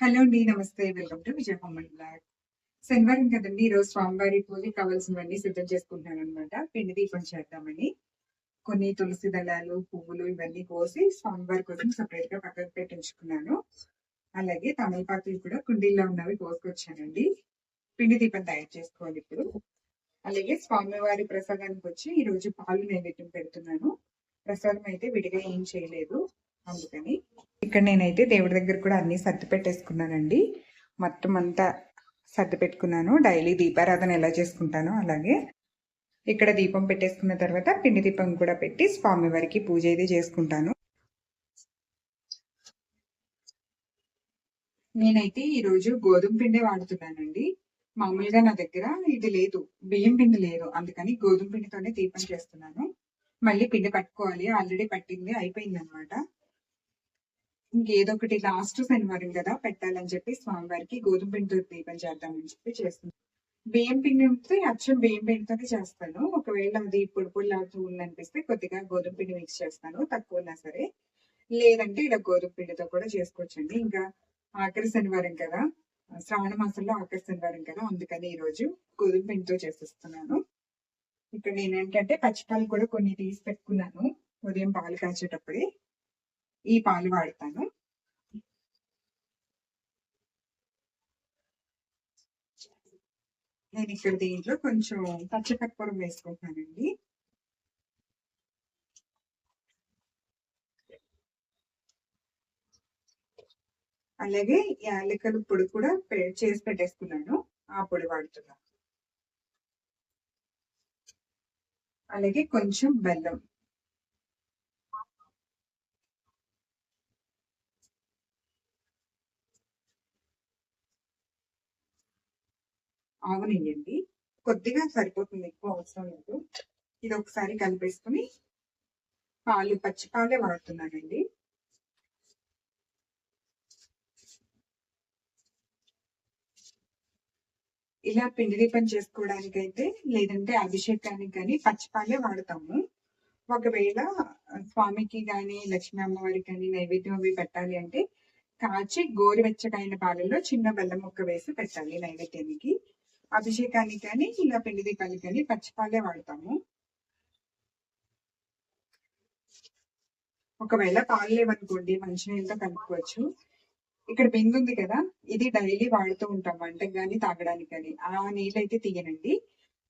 Hello అండి నమస్తే welcome to Vijaya హోమన్ బ్లాగ్. శనివారం కదండి ఈరోజు స్వామివారి పూజకి కావాల్సినవన్నీ సిద్ధం చేసుకుంటున్నాను అనమాట పిండి దీపం చేద్దామని. కొన్ని తులసి దళాలు పువ్వులు ఇవన్నీ కోసి స్వామివారి కోసం సపరేట్గా పక్కకు పెట్టించుకున్నాను. అలాగే తమలపాకులు కూడా కుండీల్లో ఉన్నవి కోసుకొచ్చానండి. పిండి దీపం తయారు చేసుకోవాలి ఇప్పుడు. అలాగే స్వామివారి ప్రసాదానికి వచ్చి ఈ రోజు పాలు నైవేద్యం పెడుతున్నాను. ప్రసాదం అయితే విడిగా ఏం చేయలేదు అందుకని ఇక్కడ నేనైతే దేవుడి దగ్గర కూడా అన్ని సర్ది పెట్టేసుకున్నానండి. మొత్తం అంతా సర్ది పెట్టుకున్నాను. డైలీ దీపారాధన ఎలా చేసుకుంటానో అలాగే ఇక్కడ దీపం పెట్టేసుకున్న తర్వాత పిండి దీపం కూడా పెట్టి స్వామివారికి పూజ అయితే చేసుకుంటాను. నేనైతే ఈరోజు గోధుమ పిండి వాడుతున్నానండి. మామూలుగా నా దగ్గర ఇది లేదు. బియ్యం పిండి లేదు. అందుకని గోధుమ పిండితోనే దీపం చేస్తున్నాను. మళ్ళీ పిండి పట్టుకోవాలి. ఆల్రెడీ పట్టింది. అయిపోయింది అనమాట ఇంకేదో ఒకటి లాస్ట్ శనివారం కదా పెట్టాలని చెప్పి స్వామివారికి గోధుమ పిండితో దీపం చేద్దామని చెప్పి చేస్తున్నాను బియ్యం పిండి ఉంటే అచ్చం బియ్యం పిండితోనే చేస్తాను. ఒకవేళ అది పొడి పొడిలాడుతూ ఉందనిపిస్తే కొద్దిగా గోధుమ పిండి మిక్స్ చేస్తాను. తక్కువ ఉన్నా సరే. లేదంటే ఇలా గోధుమ పిండితో కూడా చేసుకోవచ్చండి. ఇంకా ఆఖరి శనివారం కదా. శ్రావణ మాసంలో ఆఖరి శనివారం కదా. అందుకని ఈ రోజు గోధుమ పిండితో చేసేస్తున్నాను. ఇక్కడ నేను ఏంటంటే పచ్చిపాలు కూడా కొన్ని తీసి పెట్టుకున్నాను. ఉదయం పాలు కాచేటప్పుడే. ఈ పాలు వాడతాను. నేను ఇక్కడ దీంట్లో కొంచెం పచ్చకర్పూరం వేసుకుంటున్నానండి అలాగే యాలకల పొడి కూడా చేసి పెట్టేసుకున్నాను. ఆ పొడి వాడుతున్నాను. అలాగే కొంచెం బెల్లం. ఆవునియ్యండి కొద్దిగా సరిపోతుంది ఎక్కువ అవసరం లేదు. ఇది ఒకసారి కలిపేసుకుని పాలు పచ్చి పాలే వాడుతున్నానండి. ఇలా పిండి దీపం చేసుకోవడానికైతే లేదంటే అభిషేకానికి కానీ పచ్చిపాలే వాడతాము. ఒకవేళ స్వామికి కానీ లక్ష్మీ అమ్మవారికి కానీ నైవేద్యం అవి పెట్టాలి అంటే కాచి గోరువెచ్చకైన పాలలో చిన్న బెల్లం ముక్క వేసి పెట్టాలి నైవేద్యానికి. అభిషేకానికి కానీ ఇలా పిండి దీపానికి కానీ పచ్చిపాలే వాడతాము. ఒకవేళ పాలు లేవనుకోండి మంచినీళ్ళతో కలుపుకోవచ్చు. ఇక్కడ బిందు ఉంది కదా ఇది డైలీ వాడుతూ ఉంటాం వంటకు కానీ తాగడానికి కానీ ఆ నీళ్ళు అయితే తీయనండి.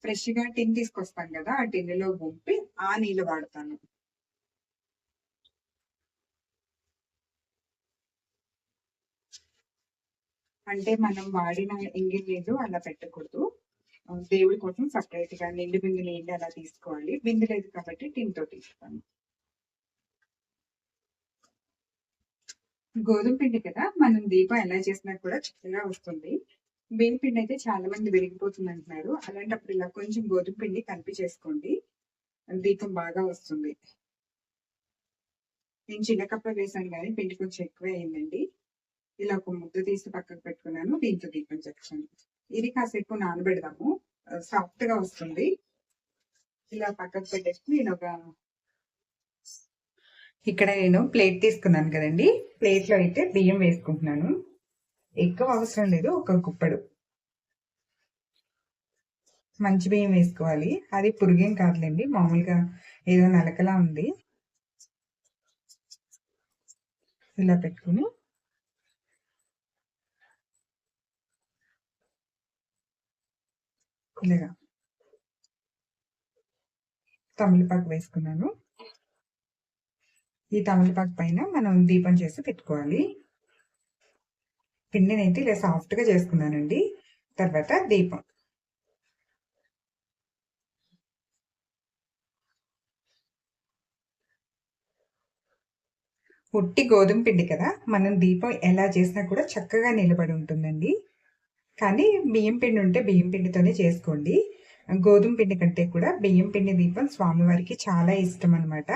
ఫ్రెష్గా టిన్ తీసుకొస్తాం కదా ఆ టిన్నులో గుంపి ఆ నీళ్ళు వాడతాను. అంటే మనం వాడిన ఇంగిల్ నీళ్ళు అలా పెట్టకూడదు. దేవుడి కోసం సపరేట్గా నిండు బిందు నీళ్ళు అలా తీసుకోవాలి. బిందు లేదు కాబట్టి టిన్తో గోధుమ పిండి కదా మనం దీపం ఎలా చేసినా కూడా చక్కగా వస్తుంది. బియ్యం పిండి అయితే చాలా మంది విరిగిపోతుంది అంటున్నారు. అలాంటప్పుడు ఇలా కొంచెం గోధుమ పిండి కలిపి చేసుకోండి. దీపం బాగా వస్తుంది. నేను చిన్న కప్ప వేసాను కానీ పిండి కొంచెం ఎక్కువ అయిందండి. ఇలా ఒక ముద్ద తీసి పక్కకు పెట్టుకున్నాను దీంతో దీపం చెప్తాను ఇది కాసేపు నానబెడదాము. సాఫ్ట్గా వస్తుంది. ఇలా పక్కకు పెట్టేసి నేను ఒక ఇక్కడ నేను ప్లేట్ తీసుకున్నాను కదండి. ప్లేట్లో అయితే బియ్యం వేసుకుంటున్నాను. ఎక్కువ అవసరం లేదు ఒక కుప్పడు. మంచి బియ్యం వేసుకోవాలి. అది పురుగేం కాదులేండి మామూలుగా ఏదో నలకలా ఉంది. ఇలా పెట్టుకుని ఇలాగా. తమలపాకు వేసుకున్నాను. ఈ తమలపాకు పైన మనం దీపం చేసి పెట్టుకోవాలి. పిండినైతే ఇలా సాఫ్ట్గా చేసుకున్నానండి. తర్వాత దీపం. ఉట్టి గోధుమ పిండి కదా? మనం దీపం ఎలా చేసినా కూడా చక్కగా నిలబడి ఉంటుందండి. కానీ బియ్యం పిండి ఉంటే బియ్యం పిండితోనే చేసుకోండి. గోధుమ పిండి కంటే కూడా బియ్యం పిండి దీపం స్వామివారికి చాలా ఇష్టం అనమాట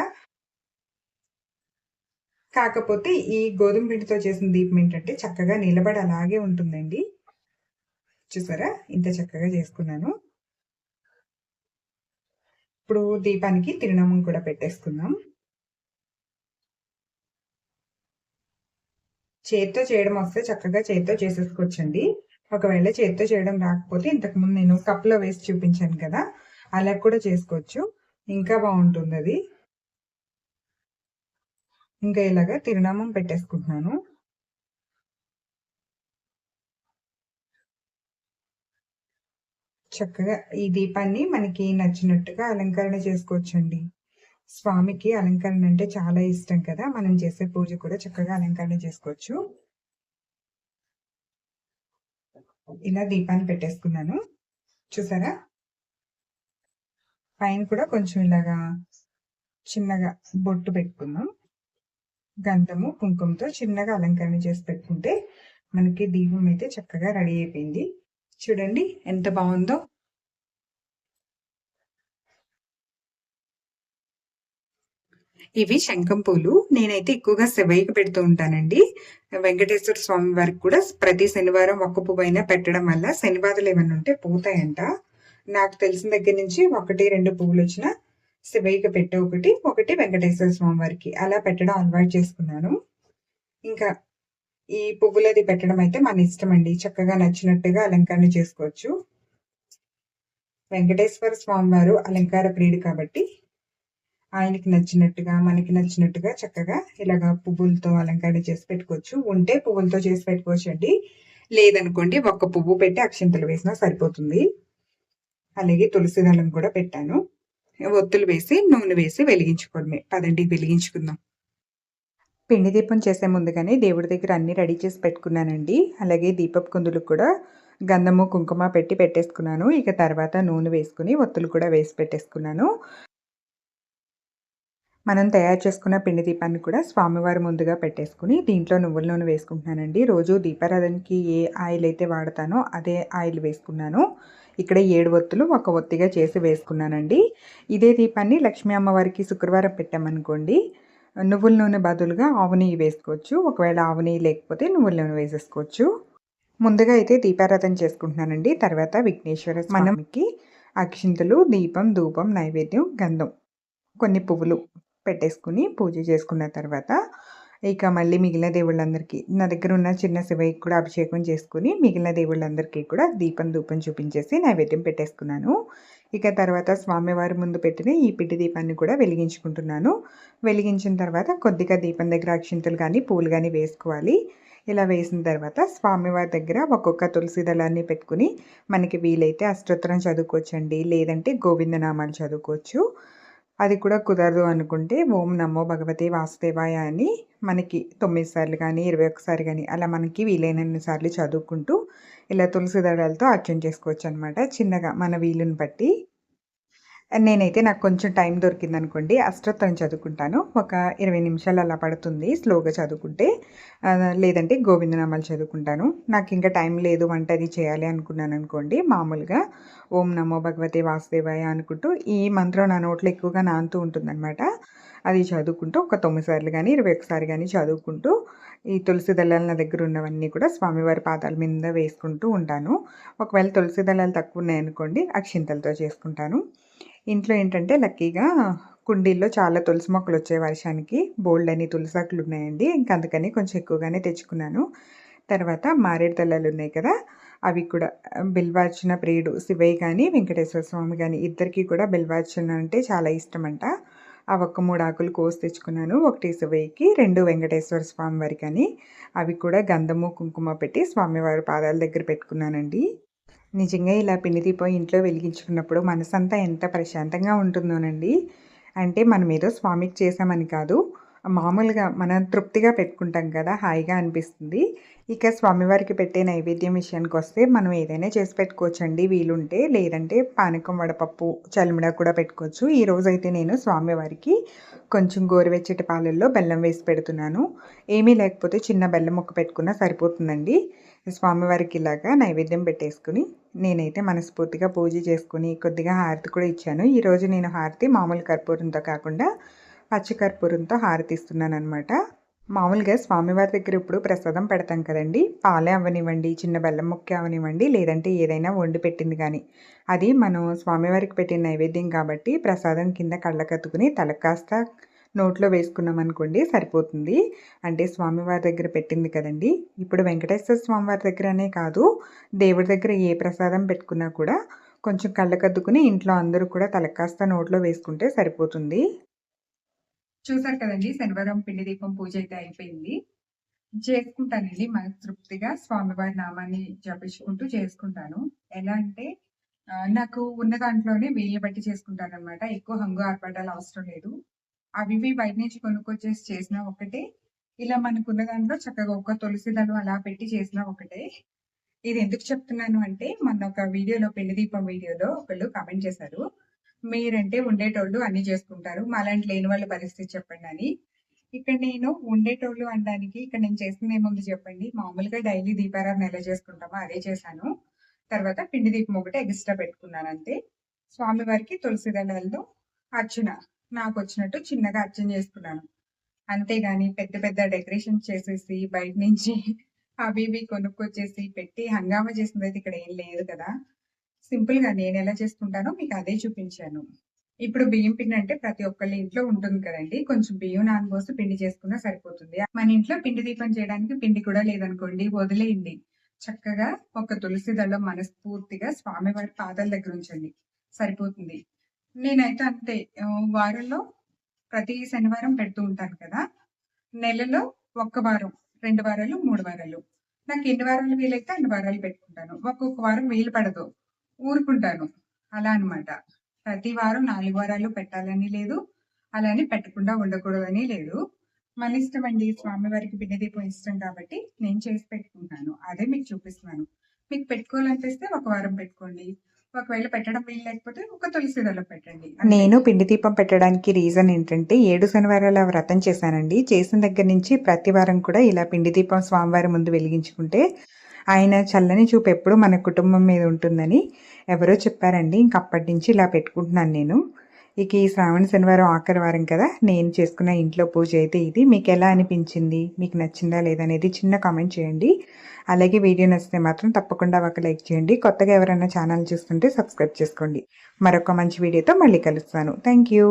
కాకపోతే ఈ గోధుమ పిండితో చేసిన దీపం ఏంటంటే చక్కగా నిలబడి అలాగే ఉంటుందండి. చూసారా? ఇంత చక్కగా చేసుకున్నాను. ఇప్పుడు దీపానికి తిరునామం కూడా పెట్టేసుకుందాం. చేత్తో చేయడం వస్తే చక్కగా చేత్తో చేసేసుకోవచ్చండి. ఒకవేళ చేత్తో చేయడం రాకపోతే ఇంతకుముందు నేను కప్లో వేసి చూపించాను కదా అలా కూడా చేసుకోవచ్చు. ఇంకా బాగుంటుంది అది. ఇంకా ఇలాగా తిరునామం పెట్టేసుకుంటున్నాను. చక్కగా ఈ దీపాన్ని మనకి నచ్చినట్టుగా అలంకరణ చేసుకోవచ్చండి. స్వామికి అలంకరణ అంటే చాలా ఇష్టం కదా మనం చేసే పూజ కూడా చక్కగా అలంకరణ చేసుకోవచ్చు. ఇలా దీపాన్ని పెట్టేసుకున్నాను. చూసారా? పైన కూడా కొంచెం ఇలాగా చిన్నగా బొట్టు పెట్టుకుందాం. గంధము కుంకుమతో చిన్నగా అలంకరణ చేసి పెట్టుకుంటే మనకి దీపం అయితే చక్కగా రెడీ అయిపోయింది. చూడండి ఎంత బాగుందో. ఇవి శంఖం పూలు నేనైతే ఎక్కువగా శివయ్యకి పెడుతూ ఉంటానండి. వెంకటేశ్వర స్వామి వారికి కూడా ప్రతి శనివారం ఒక్క పువ్వు అయినా పెట్టడం వల్ల శనివారాలు ఏమైనా ఉంటే పోతాయంట. నాకు తెలిసిన దగ్గర నుంచి ఒకటి రెండు పువ్వులు వచ్చిన శివయ్యకి పెట్టే ఒకటి ఒకటి వెంకటేశ్వర స్వామి వారికి. అలా పెట్టడం అలవాటు చేసుకున్నాను. ఇంకా ఈ పువ్వులది పెట్టడం అయితే మన ఇష్టం అండి. చక్కగా నచ్చినట్టుగా అలంకరణ చేసుకోవచ్చు. వెంకటేశ్వర స్వామి వారు అలంకార ప్రియుడు కాబట్టి ఆయనకి నచ్చినట్టుగా మనకి నచ్చినట్టుగా చక్కగా ఇలాగా పువ్వులతో అలంకరణ చేసి పెట్టుకోవచ్చు. ఉంటే పువ్వులతో చేసి పెట్టుకోవచ్చు అండి లేదనుకోండి ఒక్క పువ్వు పెట్టి అక్షింతలు వేసినా సరిపోతుంది. అలాగే తులసి దళం కూడా పెట్టాను. ఒత్తులు వేసి నూనె వేసి వెలిగించుకోవడమే. పదండి వెలిగించుకుందాం. పిండి దీపం చేసే ముందుగానే దేవుడి దగ్గర అన్ని రెడీ చేసి పెట్టుకున్నానండి. అలాగే దీపపు కుందులకు కూడా గంధము కుంకుమ పెట్టి పెట్టేసుకున్నాను. ఇక తర్వాత నూనె వేసుకుని ఒత్తులు కూడా వేసి పెట్టేసుకున్నాను. మనం తయారు చేసుకున్న పిండి దీపాన్ని కూడా స్వామివారి ముందుగా పెట్టేసుకుని దీంట్లో నువ్వుల నూనె వేసుకుంటున్నానండి. రోజు దీపారాధనకి ఏ ఆయిల్ అయితే వాడతానో అదే ఆయిల్ వేసుకున్నాను. ఇక్కడ ఏడు ఒత్తులు ఒక ఒత్తిగా చేసి వేసుకున్నానండి. ఇదే దీపాన్ని లక్ష్మీ అమ్మవారికి శుక్రవారం పెట్టామనుకోండి నువ్వుల నూనె బదులుగా ఆవు నెయ్యి వేసుకోవచ్చు. ఒకవేళ ఆవు నెయ్యి లేకపోతే నువ్వుల నూనె వేసేసుకోవచ్చు. ముందుగా అయితే దీపారాధన చేసుకుంటున్నానండి. తర్వాత విఘ్నేశ్వర మనకి అక్షింతలు దీపం ధూపం నైవేద్యం గంధం కొన్ని పువ్వులు. పెట్టేసుకుని పూజ చేసుకున్న తర్వాత ఇక మళ్ళీ మిగిలిన దేవుళ్ళందరికీ నా దగ్గర ఉన్న చిన్న శివయ్యకి కూడా అభిషేకం చేసుకుని మిగిలిన దేవుళ్ళందరికీ కూడా దీపం ధూపం చూపించేసి నైవేద్యం పెట్టేసుకున్నాను. ఇక తర్వాత స్వామివారి ముందు పెట్టిన ఈ పిట్టి దీపాన్ని కూడా వెలిగించుకుంటున్నాను. వెలిగించిన తర్వాత కొద్దిగా దీపం దగ్గర అక్షింతలు కానీ పూలు కానీ వేసుకోవాలి. ఇలా వేసిన తర్వాత స్వామివారి దగ్గర ఒక్కొక్క తులసి దళాన్ని పెట్టుకుని మనకి వీలైతే అష్టోత్తరం చదువుకోవచ్చండి లేదంటే గోవిందనామాలు చదువుకోవచ్చు. అది కూడా కుదరదు అనుకుంటే ఓం నమో భగవతే వాసుదేవాయ అని మనకి తొమ్మిది సార్లు కానీ ఇరవై ఒకసారి కానీ అలా మనకి వీలైనన్ని సార్లు చదువుకుంటూ ఇలా తులసి దళాలతో అర్చన చేసుకోవచ్చు అనమాట చిన్నగా మన వీలుని బట్టి నేనైతే నాకు కొంచెం టైం దొరికింది అనుకోండి అష్టోత్తరం చదువుకుంటాను. ఒక ఇరవై నిమిషాలు అలా పడుతుంది స్లోగా చదువుకుంటే. లేదంటే గోవిందనామాలు చదువుకుంటాను. నాకు ఇంకా టైం లేదు వంట అది చేయాలి అనుకున్నాను అనుకోండి మామూలుగా ఓం నమో భగవతే వాసుదేవాయ అనుకుంటూ ఈ మంత్రం నా నోట్లో ఎక్కువగా నానుతూ ఉంటుందన్నమాట. అది చదువుకుంటూ ఒక తొమ్మిది సార్లు కానీ ఇరవై ఒకసారి కానీ చదువుకుంటూ ఈ తులసి దళాలు నా దగ్గర ఉన్నవన్నీ కూడా స్వామివారి పాదాల మీద వేసుకుంటూ ఉంటాను. ఒకవేళ తులసి దళాలు తక్కువ ఉన్నాయనుకోండి అక్షింతలతో చేసుకుంటాను. ఇంట్లో ఏంటంటే లక్కీగా కుండీల్లో చాలా తులసి మొక్కలు వచ్చాయి వర్షానికి. బోల్డ్ అని తులసాకులు ఉన్నాయండి. ఇంకా అందుకని కొంచెం ఎక్కువగానే తెచ్చుకున్నాను. తర్వాత మారేడు దళాలు ఉన్నాయి కదా అవి కూడా బిల్వార్చన ప్రియుడు శివయ్య కానీ వెంకటేశ్వర స్వామి కానీ ఇద్దరికీ కూడా బిల్వార్చన అంటే చాలా ఇష్టం అంట ఆ ఒక్క మూడు ఆకులు కోసి తెచ్చుకున్నాను. ఒకటి శివయ్యకి రెండు వెంకటేశ్వర స్వామి వారికి అని అవి కూడా గంధము కుంకుమ పెట్టి స్వామివారి పాదాల దగ్గర పెట్టుకున్నానండి. నిజంగా ఇలా పిండి దీపం ఇంట్లో వెలిగించుకున్నప్పుడు మనసంతా ఎంత ప్రశాంతంగా ఉంటుందోనండి. అంటే మనం ఏదో స్వామికి చేసామని కాదు మామూలుగా మనం తృప్తిగా పెట్టుకుంటాం కదా హాయిగా అనిపిస్తుంది. ఇక స్వామివారికి పెట్టే నైవేద్యం విషయానికి వస్తే మనం ఏదైనా చేసి పెట్టుకోవచ్చండి. వీలుంటే లేదంటే పానకం వడపప్పు చలిమిడ కూడా పెట్టుకోవచ్చు. ఈ రోజైతే నేను స్వామివారికి కొంచెం గోరువెచ్చటి పాలల్లో బెల్లం వేసి పెడుతున్నాను. ఏమీ లేకపోతే చిన్న బెల్లం ముక్క పెట్టుకున్నా సరిపోతుందండి. స్వామివారికి ఇలాగా నైవేద్యం పెట్టేసుకుని నేనైతే మనస్ఫూర్తిగా పూజ చేసుకుని కొద్దిగా హారతి కూడా ఇచ్చాను. ఈరోజు నేను హారతి మామూలు కర్పూరంతో కాకుండా పచ్చికర్పూరంతో హారతిస్తున్నాను అనమాట మామూలుగా స్వామివారి దగ్గర ఇప్పుడు ప్రసాదం పెడతాం కదండి. పాలే అవ్వనివ్వండి చిన్న బెల్లం ముక్క అవనివ్వండి లేదంటే ఏదైనా వండి పెట్టింది కానీ. అది మనం స్వామివారికి పెట్టిన నైవేద్యం కాబట్టి ప్రసాదం కింద కళ్ళకత్తుకుని తల కాస్త నోట్లో వేసుకున్నాం అనుకోండి సరిపోతుంది. అంటే స్వామివారి దగ్గర పెట్టింది కదండి. ఇప్పుడు వెంకటేశ్వర స్వామివారి దగ్గరనే కాదు దేవుడి దగ్గర ఏ ప్రసాదం పెట్టుకున్నా కూడా కొంచెం కళ్ళకద్దుకుని ఇంట్లో అందరూ కూడా తలకాస్త నోట్లో వేసుకుంటే సరిపోతుంది. చూసారు కదండి శనివారం పిండి దీపం పూజ అయితే అయిపోయింది. చేసుకుంటానండి మన తృప్తిగా స్వామివారి నామాన్ని జపించుకుంటూ చేసుకుంటాను. ఎలా అంటే నాకు ఉన్న దాంట్లోనే వీలు బట్టి చేసుకుంటాను అనమాట ఎక్కువ హంగు ఆర్పాటాలు అవసరం లేదు. అవి ఇవి బయట నుంచి కొనుక్కొచ్చేసి చేసిన ఒకటే. ఇలా మనకున్న దాంట్లో చక్కగా ఒక తులసిలను అలా పెట్టి చేసిన ఒకటే. ఇది ఎందుకు చెప్తున్నాను అంటే మొన్న ఒక వీడియోలో పెళ్ళి దీపం వీడియోలో ఒకళ్ళు కామెంట్ చేశారు. మీరంటే ఉండేటోళ్ళు అన్ని చేసుకుంటారు. మాలాంటి లేని వాళ్ళ పరిస్థితి చెప్పండి అని. ఇక్కడ నేను ఉండేటోళ్ళు అనడానికి ఇక్కడ నేను చేసింది ఏముంది చెప్పండి. మామూలుగా డైలీ దీపారాధన ఎలా చేసుకుంటామో అదే చేశాను. తర్వాత పిండి దీపం ఒకటి ఎక్స్ట్రా పెట్టుకున్నాను అంతే. స్వామివారికి తులసి దళాలతో అర్చన. నాకు వచ్చినట్టు చిన్నగా అర్చన చేసుకున్నాను. అంతేగాని పెద్ద పెద్ద డెకరేషన్ చేసేసి బయట నుంచి అవి ఇవి కొనుక్కొచ్చేసి పెట్టి హంగామా చేసింది అయితే ఇక్కడ ఏం లేదు కదా. సింపుల్గా నేను ఎలా చేసుకుంటానో మీకు అదే చూపించాను. ఇప్పుడు బియ్యం పిండి అంటే ప్రతి ఒక్కళ్ళ ఇంట్లో ఉంటుంది కదండి. కొంచెం బియ్యం నానబోసి పిండి చేసుకున్నా సరిపోతుంది. మన ఇంట్లో పిండి దీపం చేయడానికి పిండి కూడా లేదనుకోండి వదిలేయండి. చక్కగా ఒక తులసి దళం మనస్ఫూర్తిగా స్వామివారి పాదాల దగ్గర ఉంచండి. సరిపోతుంది. నేనైతే అంతే. వారంలో ప్రతి శనివారం పెడుతూ ఉంటాను కదా. నెలలో ఒక్క వారం రెండు వారాలు మూడు వారాలు. నాకు ఎన్ని వారాలు వీలైతే అన్ని వారాలు పెట్టుకుంటాను. ఒక్కొక్క వారం వీలు పడదు. ఊరుకుంటాను. అలా అన్నమాట. ప్రతి వారం నాలుగు వారాలు పెట్టాలని లేదు. అలానే పెట్టకుండా ఉండకూడదని లేదు. మన ఇష్టం అండి. స్వామివారికి పిండి దీపం ఇష్టం కాబట్టి నేను చేసి పెట్టుకుంటాను. అదే మీకు చూపిస్తున్నాను. మీకు పెట్టుకోవాలనిపిస్తే ఒక వారం పెట్టుకోండి. ఒకవేళ పెట్టడం వీలు లేకపోతే ఒక తులసి దళం పెట్టండి. నేను పిండి దీపం పెట్టడానికి రీజన్ ఏంటంటే ఏడు శనివారాల వ్రతం చేశానండి. చేసిన దగ్గర నుంచి ప్రతి వారం కూడా ఇలా పిండి దీపం స్వామివారి ముందు వెలిగించుకుంటే ఆయన చల్లని చూపు ఎప్పుడు మన కుటుంబం మీద ఉంటుందని ఎవరో చెప్పారండి. ఇంకప్పటి నుంచి ఇలా పెట్టుకుంటున్నాను నేను. ఇక ఈ శ్రావణ శనివారం ఆఖరి వారం కదా నేను చేసుకున్న ఇంట్లో పూజ అయితే ఇది. మీకు ఎలా అనిపించింది? మీకు నచ్చిందా లేదా అనేది చిన్న కామెంట్ చేయండి. అలాగే వీడియో నచ్చితే మాత్రం తప్పకుండా ఒక లైక్ చేయండి. కొత్తగా ఎవరైనా ఛానల్ చూస్తుంటే సబ్స్క్రైబ్ చేసుకోండి. మరొక మంచి వీడియోతో మళ్ళీ కలుస్తాను. Thank you.